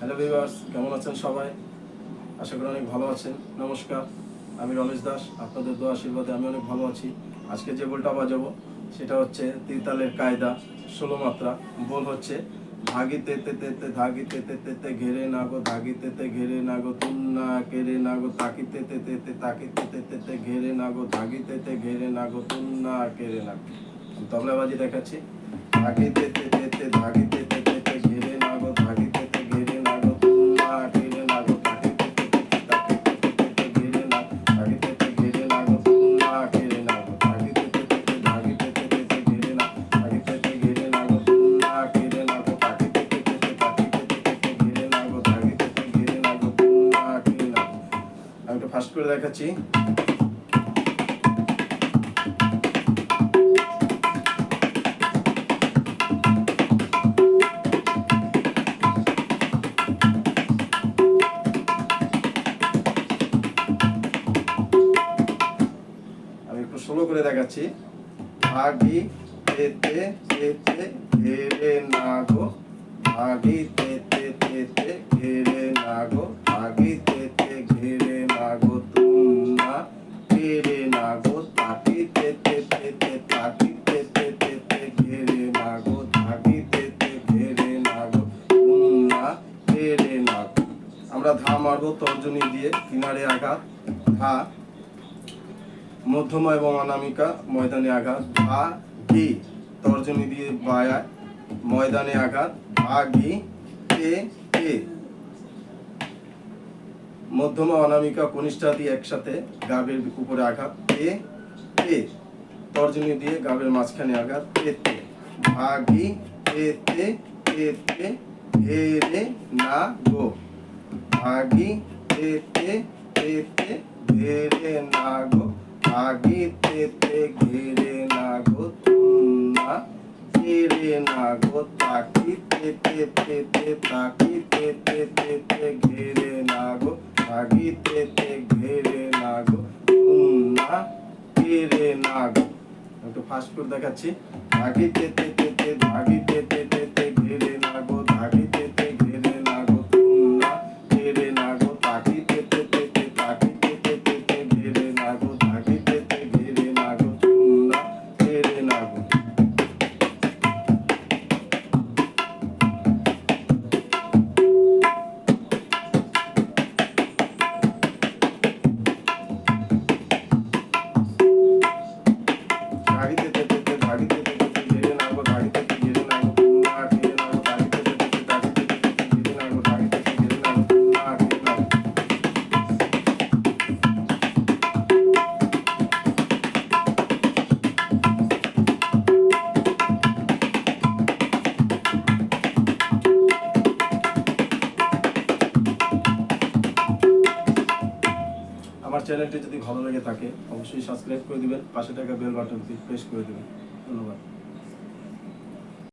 Hello viewers কেমন আছেন সবাই আশা করি অনেক ভালো আছেন নমস্কার আমি রমেশ দাস আপনাদের দোয়া আশীর্বাদে আমি অনেক ভালো আছি আজকে যে বলটা বাজাবো সেটা হচ্ছে তিতালের কায়দা ষোলো মাত্রা বল হচ্ছে ধাগি তেতে তেতে ধাগি তেতে তেতে ঘেরে না গো ধাগি তেতে ঘেরে না গো তুন্না কেড়ে না গো তাকি তেতে তেতে তাকি তেতে তেতে ঘেরে না গো ধাগি তেতে ঘেরে না গো তুন্না কেড়ে না আমি তবলাবাজি দেখাচ্ছি ধাগি তেতে তেতে ধাগি তেতে ফাস্ট করে দেখাচ্ছি। আমি একটু স্লো করে দেখাচ্ছি। ভাগি তেতে তেতে ঘেরে না ভাগি তেতে তেতে ঘেরে না গো। ভাগি আমরা ধা মারবো তর্জনী দিয়ে, কিনারে আঘাত, ধা, মধ্যমা এবং অনামিকা, ময়দানে আঘাত ভা ঘি, তর্জনী দিয়ে বায়ায়, ময়দানে আঘাত ভা ঘি তে তে মধ্যমা অনামিকা কনিষ্ঠা দিয়ে একসাথে গাবের উপরে আঘাত তে তে তর্জনী দিয়ে গাবের মাঝখানে আঘাত তে। তে ভা গি তে তে তে হে রে, না, গো। ভাগি তেতে তেতে ঘেরে না গো ভাগি তেতে ঘেরে না গো তুমনা ঘেরে না গো তাকি তেতে তেতে তাকি তেতে তেতে ঘেরে না গো তেতে ঘেরে না গো তুমনা ঘেরে না গো একটু ফাস্ট করে দেখাচ্ছি ভাগি তেতে তেতে ভাগি তেতে তেতে চ্যানেলটি যদি ভালো লেগে থাকে, অবশ্যই সাবস্ক্রাইব করে দিবেন, পাশে থাকা বেল বাটনটি প্রেস করে দেবেন। ধন্যবাদ।